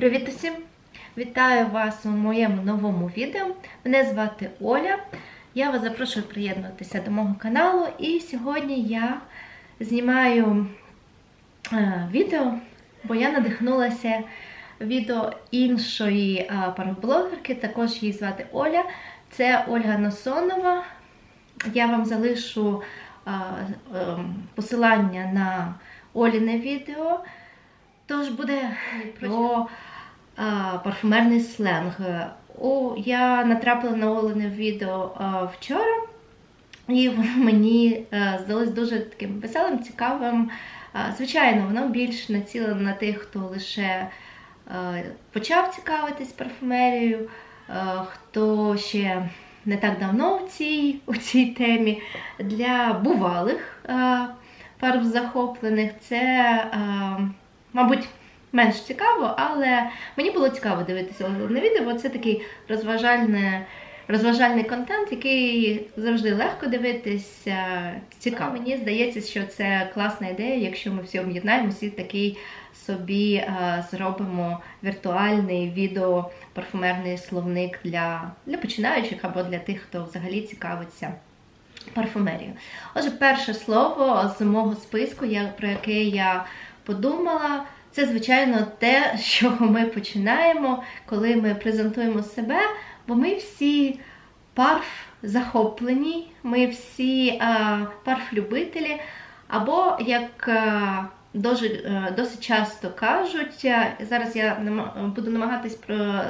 Привіт усім! Вітаю вас у моєму новому відео. Мене звати Оля. Я вас запрошую приєднуватися до мого каналу. І сьогодні я знімаю е, відео, бо я надихнулася відео іншої е, пароблогерки, також її звати Оля. Це Ольга Носонова. Я вам залишу е, е, посилання на Оліне відео. Тож буде про а, парфумерний сленг. О, я натрапила на Олене відео вчора, і воно мені а, здалось дуже таким веселим, цікавим. Звичайно, воно більш націлене на тих, хто лише а, почав цікавитись парфумерією, а, хто ще не так давно у цій, у цій темі. Для бувалих а, парфзахоплених це. Мабуть, менш цікаво, але мені було цікаво дивитися на відео, це такий розважальний, розважальний контент, який завжди легко дивитися. Цікаво. Мені здається, що це класна ідея, якщо ми всі об'єднаємося і такий собі а, зробимо віртуальний відео-парфумерний словник для, для починаючих або для тих, хто взагалі цікавиться. Парфумерію. Отже, перше слово з мого списку, я, про яке я подумала, це, звичайно, те, з чого ми починаємо, коли ми презентуємо себе, бо ми всі парф захоплені, ми всі парф-любителі, або, як а, досить часто кажуть, а, зараз я буду намагатись про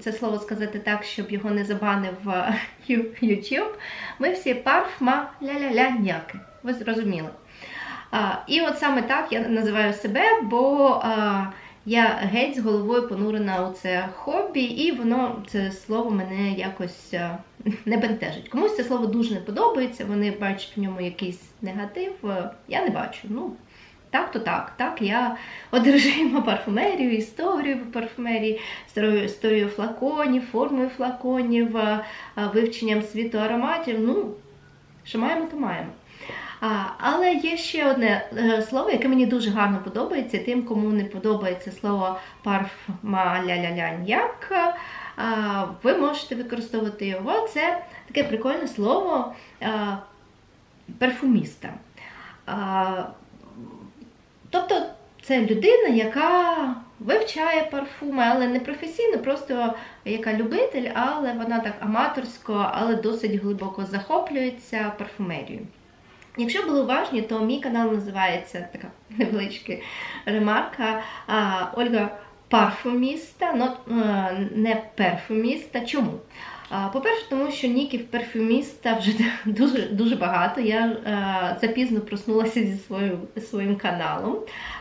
це слово сказати так, щоб його не забанив YouTube, ми всі парфма ля-ля-ля няки. Ви зрозуміли. І от саме так я називаю себе, бо я геть з головою понурена у це хобі, і воно це слово мене якось не бентежить. Комусь це слово дуже не подобається, вони бачать в ньому якийсь негатив. Я не бачу. Ну, так, то так. Так, я одержима парфумерію, історію парфумерії, історію флаконів, формою флаконів, вивченням світу ароматів. Ну, що маємо, то маємо. Але є ще одне е, слово, яке мені дуже гарно подобається. Тим, кому не подобається слово парфма ля-ля-ля-ньяк, ви можете використовувати його. Це таке прикольне слово а, парфуміста. А, тобто це людина, яка вивчає парфуми, але не професійно, просто яка любитель, але вона так аматорсько, але досить глибоко захоплюється парфумерією. Якщо були уважні, то мій канал називається така невеличка ремарка Ольга парфуміста, но, не перфуміста. Чому? По-перше, тому що ніків перфюміста вже дуже дуже багато. Я а, запізно проснулася зі свою, своїм каналом.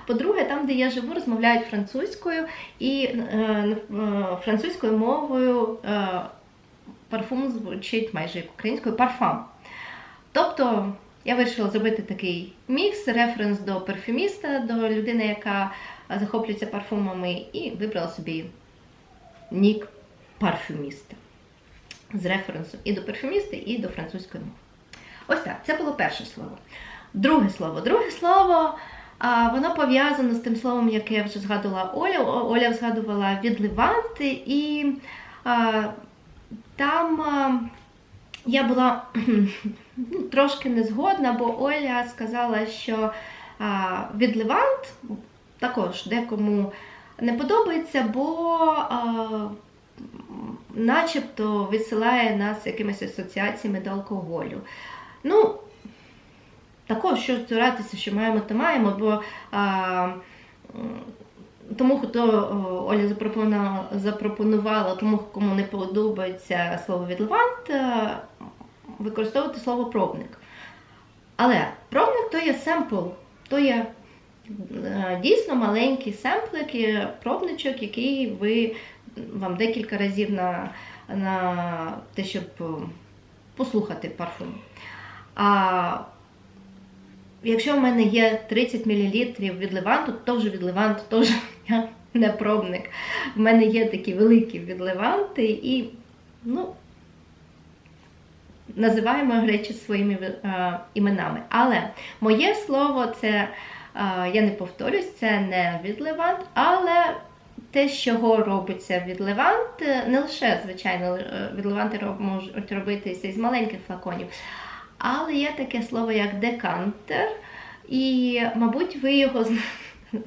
По-друге, там, де я живу, розмовляють французькою і а, французькою мовою парфум звучить майже як українською парфам. Тобто. Я вирішила зробити такий мікс, референс до парфюміста, до людини, яка захоплюється парфумами, і вибрала собі нік парфюміста. З референсом і до парфюміста, і до французької мови. Ось так, це було перше слово. Друге слово. Друге слово, воно пов'язано з тим словом, яке я вже згадувала Оля. Оля згадувала відливанти, і там. Я була трошки не згодна, бо Оля сказала, що від Левант також декому не подобається, бо начебто відсилає нас якимись асоціаціями до алкоголю. Ну, також що збиратися, що маємо, то маємо, бо а, тому, хто Оля запропонувала, запропонувала, тому кому не подобається слово відливант, використовувати слово пробник. Але пробник то є семпл, то є е, дійсно маленький семплик, пробничок, який ви вам декілька разів на на те, щоб послухати парфум. А якщо в мене є 30 мл від леванту, то вже від леванту, то я не пробник. В мене є такі великі відливанти і, ну, називаємо речі своїми е, іменами. Але моє слово це, е, я не повторюсь, це не відливант, але те, з чого робиться від левант, не лише, звичайно, е, від леванти можуть робитися із маленьких флаконів, але є таке слово як декантер, і, мабуть, ви його зна-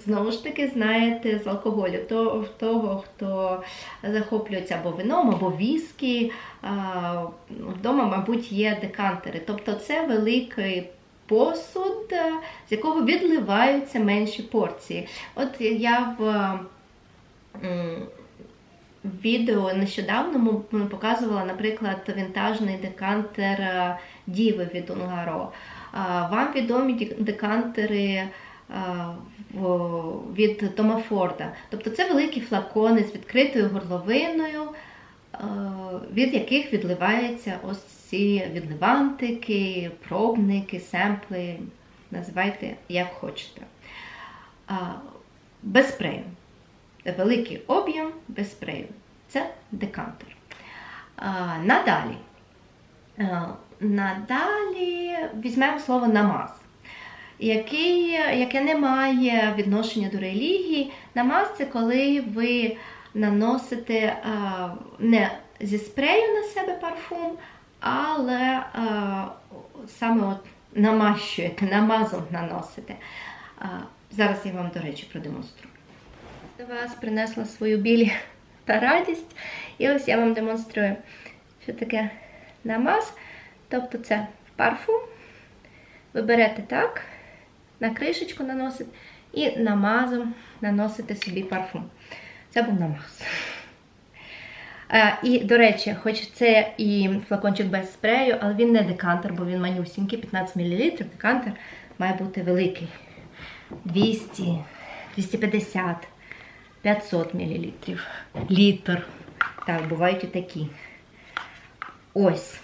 знову ж таки знаєте з алкоголю. То, того, хто захоплюється або вином, або віскі, вдома, мабуть, є декантери. Тобто це великий посуд, з якого відливаються менші порції. От я в відео нещодавно показувала, наприклад, вінтажний декантер Діви від Унгаро. Вам відомі декантери в- від Тома Форда. Тобто це великі флакони з відкритою горловиною, е, від яких відливаються ось ці відливантики, пробники, семпли, називайте як хочете. Без спрею. Великий об'єм без спрею. Це декантер. Надалі. Е, Надалі візьмемо слово намаз, який, яке не має відношення до релігії. Намаз це коли ви наносите е, не зі спрею на себе парфум, але е, саме от намащуєте, намазом наносите. Е, Зараз я вам, до речі, продемонструю. До вас принесла свою білі та радість. І ось я вам демонструю, що таке намаз. Тобто це парфум. Ви берете так, на кришечку наносите і намазом наносите собі парфум. Це був намаз. Е, І, до речі, хоч це і флакончик без спрею, але він не декантер, бо він манюсінький, 15 мл. Декантер має бути великий. 200, 250, 500 мл. Літр. Так, бувають і такі. Ось.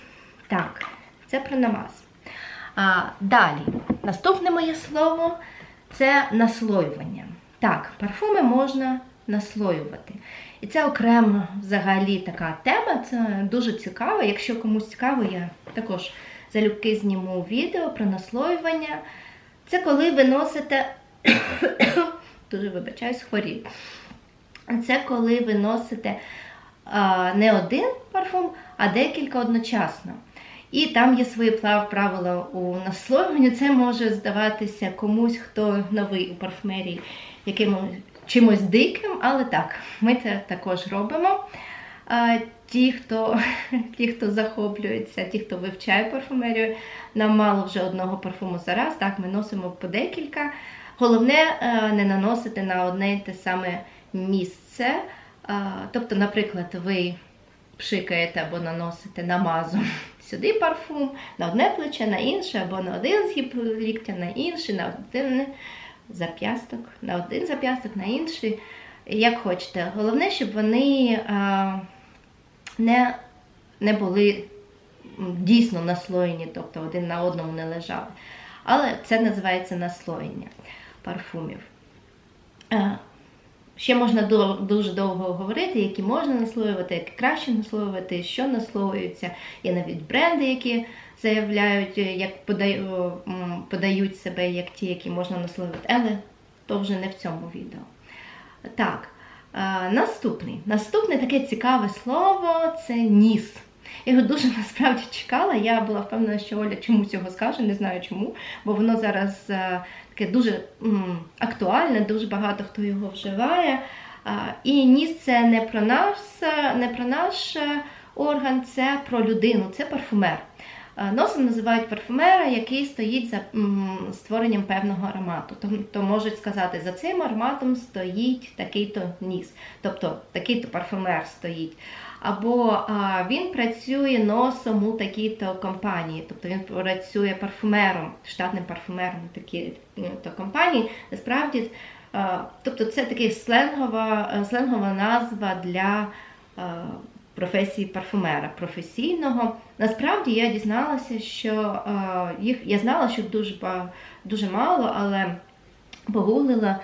Так, це про намаз. А, далі, наступне моє слово це наслоювання. Так, парфуми можна наслоювати. І це окремо взагалі така тема, це дуже цікаво. Якщо комусь цікаво, я також залюбки зніму відео про наслоювання. Це коли ви носите, дуже вибачаюсь, хворію. Це коли ви носите а, не один парфум, а декілька одночасно. І там є свої правила у наслоюванні. Це може здаватися комусь, хто новий у парфумерії, яким чимось диким, але так, ми це також робимо. Ті, хто, ті, хто захоплюється, ті, хто вивчає парфумерію, нам мало вже одного парфуму зараз. Так, ми носимо по декілька. Головне е, не наносити на одне й те саме місце. Тобто, наприклад, ви пшикаєте або наносите намазом сюди парфум, на одне плече, на інше, або на один згиб ліктя, на інший, на один зап'ясток, на один зап'ясток, на інший. Як хочете. Головне, щоб вони а, не, не були дійсно наслоєні, тобто один на одному не лежали. Але це називається наслоєння парфумів. Ще можна дуже довго говорити, які можна наслоювати, які краще наслоювати, що наслоюється. Є навіть бренди, які заявляють, е, як подаю- подають себе як ті, які можна наслоювати, але то вже не в цьому відео. Так, е, наступний. Наступне таке цікаве слово це ніс. Його дуже насправді чекала. Я була впевнена, що Оля чомусь його скаже, не знаю чому, бо воно зараз е, таке дуже актуальне, дуже багато хто його вживає. І ніс це не про нас, е, не про наш е, орган, це про людину, це парфумер. Носом називають парфумера, який стоїть за створенням певного аромату. Тобто можуть сказати, за цим ароматом стоїть такий-то ніс, тобто такий-то парфумер стоїть. Або а, він працює носом у такій-то компанії, тобто він працює парфумером, штатним парфумером такій-то компанії. Насправді, а, тобто це така сленгова, е, сленгова назва для а, професії парфумера професійного. Насправді я дізналася, що а, їх я знала, що дуже дуже мало, але погуглила.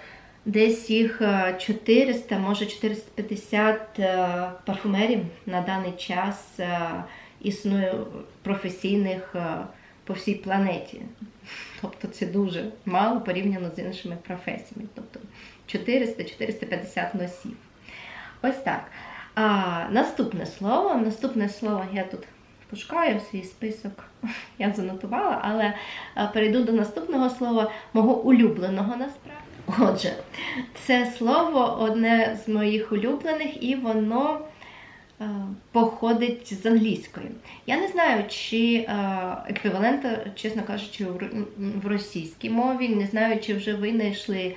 Десь їх е, 400, може 450 е, парфумерів на даний час е, існує професійних е, по всій планеті. Тобто це дуже мало порівняно з іншими професіями. Тобто 400-450 носів. Ось так. А наступне слово. Наступне слово я тут пошукаю свій список. Я занотувала, але перейду до наступного слова, мого улюбленого насправді. Отже, це слово одне з моїх улюблених, і воно е, походить з англійської. Я не знаю, чи е, еквівалента, чесно кажучи, в в російській мові, не знаю, чи вже винайшли е,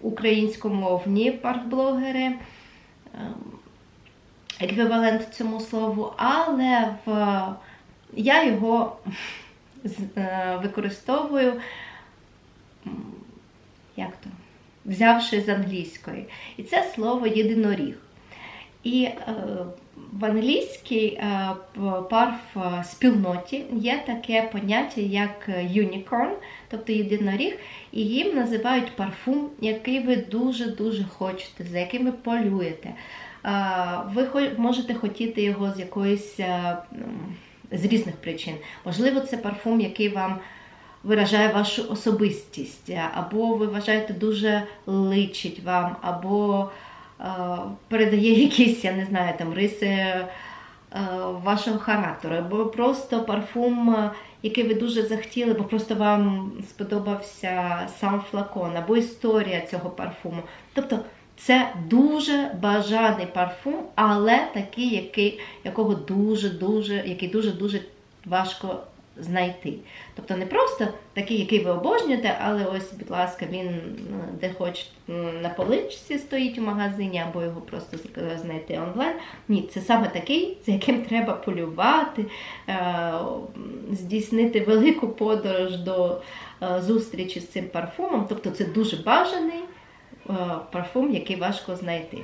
в українськомовні паркблогери е, еквівалент цьому слову, але в, я його е, використовую. Як то? Взявши з англійської. І це слово єдиноріг. І е, в англійській е, парф е, спільноті є таке поняття, як unicorn, тобто єдиноріг, і їм називають парфум, який ви дуже-дуже хочете, за яким ви полюєте. Е, ви хо- можете хотіти його з якоїсь е, з різних причин. Можливо, це парфум, який вам виражає вашу особистість, або ви вважаєте дуже личить вам, або е, передає якісь, я не знаю, там риси е, вашого характеру, або просто парфум, е, який ви дуже захотіли, бо просто вам сподобався сам флакон, або історія цього парфуму. Тобто це дуже бажаний парфум, але такий, який, якого дуже-дуже, який дуже-дуже важко знайти. Тобто не просто такий, який ви обожнюєте, але ось, будь ласка, він ну, де хоч на поличці стоїть у магазині, або його просто знайти онлайн. Ні, це саме такий, за яким треба полювати, е, здійснити велику подорож до е, зустрічі з цим парфумом. Тобто це дуже бажаний е, парфум, який важко знайти.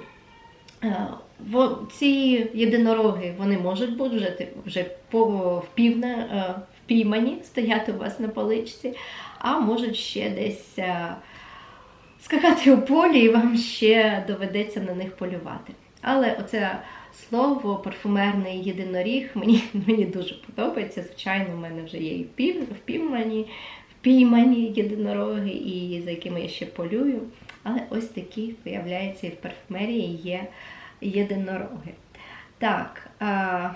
Ці єдинороги вони можуть бути вже, вже по, впівне, е, впіймані, стояти у вас на поличці, а можуть ще десь е, скакати у полі, і вам ще доведеться на них полювати. Але оце слово парфумерний єдиноріг мені, мені дуже подобається. Звичайно, в мене вже є і впіймані, впіймані єдинороги, і за якими я ще полюю. Але ось такі, виявляється, і в парфумерії є єдинороги. Так, а,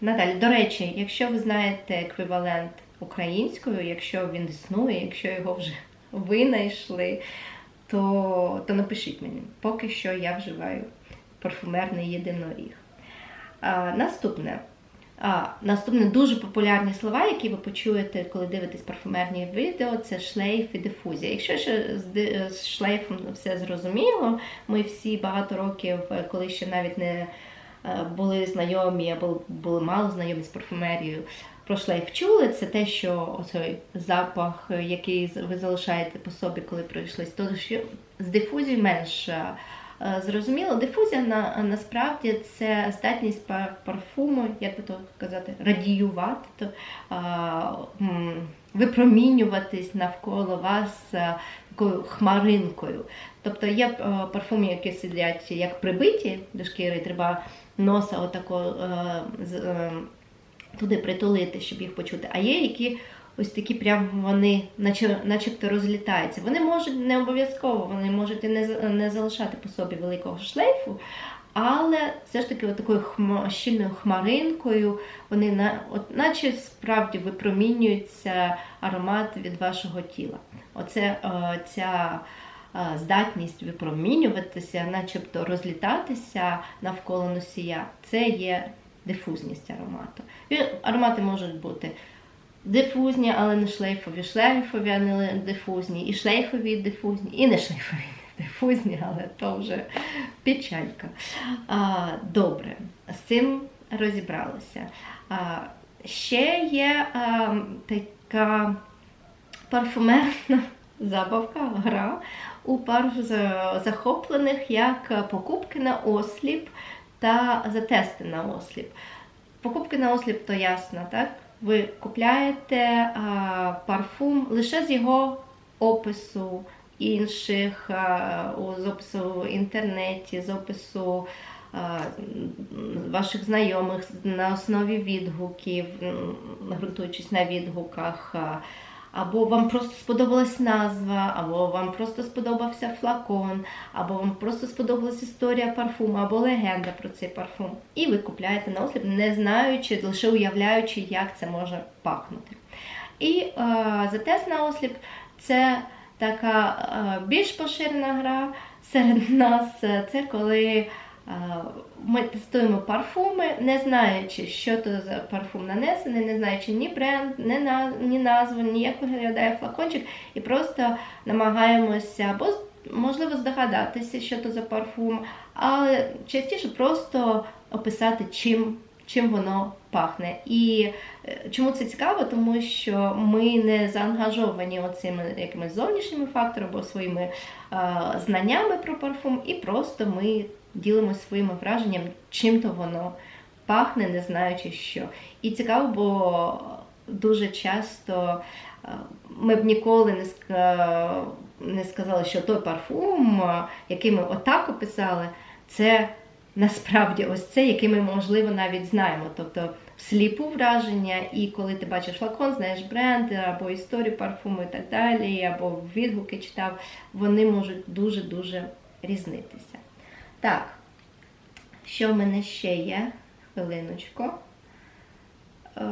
надалі, до речі, якщо ви знаєте еквівалент українською, якщо він існує, якщо його вже винайшли, то, то напишіть мені. Поки що я вживаю парфумерний єдиноріг. А, наступне. А, наступне дуже популярні слова, які ви почуєте, коли дивитесь парфумерні відео, це шлейф і дифузія. Якщо ще з, шлейфом все зрозуміло, ми всі багато років, коли ще навіть не були знайомі або були мало знайомі з парфумерією, про шлейф чули. Це те, що оцей запах, е, який ви залишаєте по собі, коли пройшлись, то що з дифузією менш е, е, зрозуміло. Дифузія на, насправді це здатність пар- парфуму, як би то казати, радіювати, то, а, випромінюватись навколо вас е, такою хмаринкою. Тобто є е, парфуми, які сидять як прибиті до шкіри, треба носа отако е, е, туди притулити, щоб їх почути. А є які ось такі прям вони наче, начебто розлітаються. Вони можуть не обов'язково, вони можуть і не, залишати по собі великого шлейфу, але все ж таки от такою щільною хмаринкою вони на, от, наче справді випромінюється аромат від вашого тіла. Оце е, ця е, здатність випромінюватися, начебто розлітатися навколо носія, це є дифузність аромату. І аромати можуть бути дифузні, але не шлейфові, шлейфові, а не дифузні, і шлейфові, і дифузні, і не шлейфові, дифузні, але то вже печалька. А, добре, з цим розібралися. А, ще є а, така парфумерна забавка, гра у пар захоплених як покупки на осліп та затести на осліп. Покупки на осліп то ясно, так? Ви купляєте а, парфум лише з його опису інших, а, з опису в інтернеті, з опису а, ваших знайомих на основі відгуків, ґрунтуючись на відгуках. а, або вам просто сподобалась назва, або вам просто сподобався флакон, або вам просто сподобалась історія парфуму, або легенда про цей парфум. І ви купляєте на осліп, не знаючи, лише уявляючи, як це може пахнути. І е, за тест на осліп це така е, більш поширена гра серед нас. Це коли ми тестуємо парфуми, не знаючи, що то за парфум нанесений, не знаючи ні бренд, ні, назву, ні як виглядає флакончик, і просто намагаємося або можливо здогадатися, що то за парфум, але частіше просто описати, чим, чим воно пахне. І е, чому це цікаво? Тому що ми не заангажовані оцими якимись зовнішніми факторами або своїми е, знаннями про парфум, і просто ми ділимося своїми враженням, чим то воно пахне, не знаючи що. І цікаво, бо дуже часто е, ми б ніколи не не сказали, що той парфум, е, який ми отак описали, це насправді ось це, який ми, можливо, навіть знаємо. Тобто сліпу враження, і коли ти бачиш флакон, знаєш бренд, або історію парфуму і так далі, або відгуки читав, вони можуть дуже-дуже різнитися. Так, що в мене ще є? Хвилиночку. Е,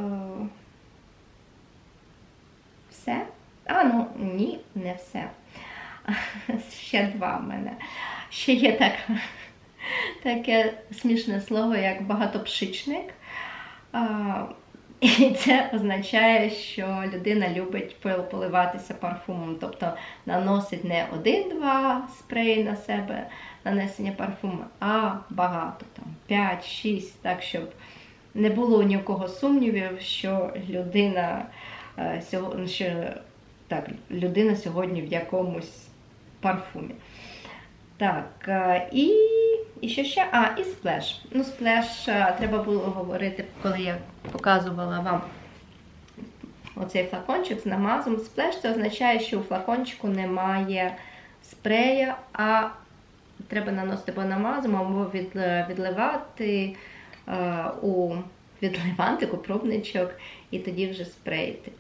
Все? А, ну ні, не все. Ще два в мене. Ще є так, таке смішне слово, як багатопшичник. І це означає, що людина любить поливатися парфумом, тобто наносить не один-два спреї на себе нанесення парфуму, а багато, там 5-6, так, щоб не було ні у кого сумнівів, що людина, е, сьогодні, що, так, людина сьогодні в якомусь парфумі. Так, е, і, і що ще? А, і сплеш. Ну, сплеш е, треба було говорити, коли я показувала вам оцей флакончик з намазом. Сплеш це означає, що у флакончику немає спрея, а треба наносити або намазом, або від, відливати е, у відливантику, пробничок, і тоді вже спреїти.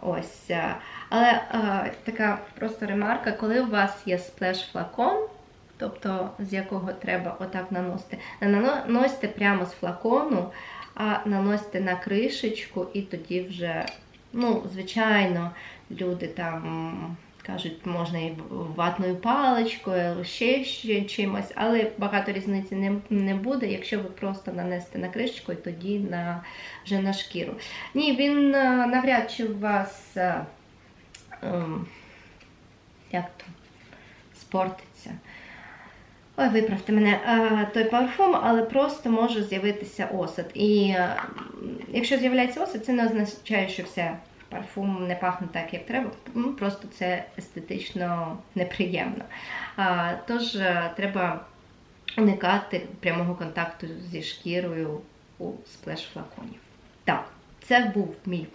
Ось. е, Але е, така просто ремарка, коли у вас є сплеш-флакон, тобто з якого треба отак наносити, не наносите прямо з флакону, а наносите на кришечку, і тоді вже, ну, звичайно, люди там кажуть, можна і ватною паличкою, ще чимось, але багато різниці не, не буде, якщо ви просто нанесете на кришечку і тоді на, вже на шкіру. Ні, він е, навряд чи у вас е, ем, як то, спортиться. Ой, виправте мене, е, той парфум, але просто може з'явитися осад. І е, якщо з'являється осад, це не означає, що все, парфум не пахне так, як треба. Ну, Просто це естетично неприємно. А, Тож е, треба уникати прямого контакту зі шкірою у сплеш-флаконів. Так, це був мій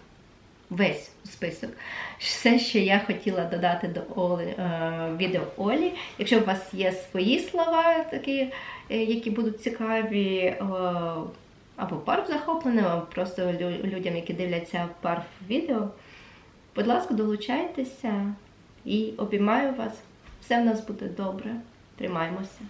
весь список. Все, що я хотіла додати до Оли, е, відео Олі. Якщо у вас є свої слова, такі, е, які будуть цікаві, е, або парф захопленим, або просто людям, які дивляться парф відео, будь ласка, долучайтеся і обіймаю вас. Все в нас буде добре. Тримаймося.